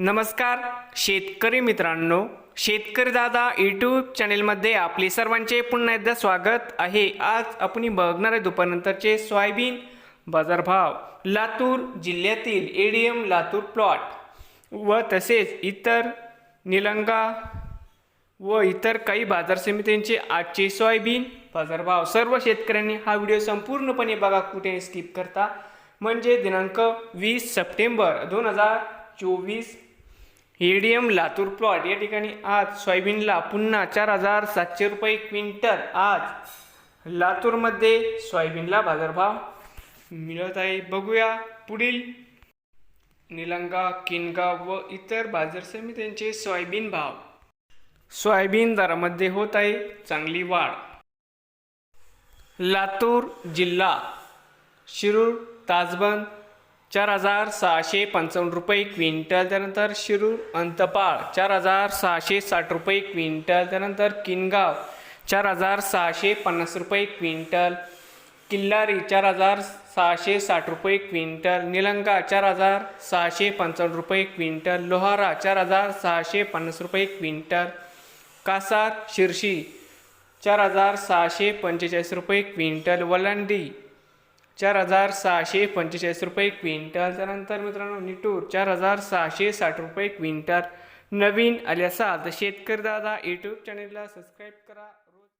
नमस्कार शेतकरी मित्रांनो शेतकरी दादा यूट्यूब चॅनेलमध्ये आपले सर्वांचे पुन्हा एकदा स्वागत आहे. आज आपण बघणार आहे दुपारनंतरचे सोयाबीन बाजारभाव लातूर जिल्ह्यातील एडीएम लातूर प्लॉट व तसेच इतर निलंगा व इतर काही बाजार समित्यांचे आजचे सोयाबीन बाजारभाव. सर्व शेतकऱ्यांनी हा व्हिडिओ संपूर्णपणे बघा कुठे स्किप करता. म्हणजे दिनांक वीस सप्टेंबर दोन हजार चोवीस एडीएम लातूर प्लॉट. या ठिकाणी आज सोयाबीनला पुन्हा चार हजार सातशे रुपये क्विंटल. आज लातूरमध्ये सोयाबीनला बाजारभाव मिळत आहे. बघूया पुढील. निलंगा किनगाव व इतर बाजार समित्यांचे सोयाबीन भाव. सोयाबीन दरामध्ये होत आहे चांगली वाढ. लातूर जिल्हा शिरूर ताजबंद चार हजार सहाशे पंचावन्न रुपये क्विंटल त्यानंतर शिरूर अंतपाळ. चार हजार सहाशे साठ रुपये क्विंटल त्यानंतर किनगाव. चार हजार सहाशे पन्नास रुपये क्विंटल किल्लारी. चार हजार सहाशे साठ रुपये क्विंटल निलंगा. चार हजार सहाशे पंचावन्न रुपये क्विंटल लोहारा. चार हजार सहाशे पन्नास रुपये क्विंटल कासार शिर्शी. चार हजार सहाशे पंचेचाळीस रुपये क्विंटल वलांडी. चार हजार सहाशे पंचेचाळीस रुपये क्विंटल. त्यानंतर मित्रांनो निटूर चार हजार सहाशे साठ रुपये क्विंटल. नवीन आले असाल तर शेतकरी दादा यूट्यूब चॅनेलला सबस्क्राईब करा.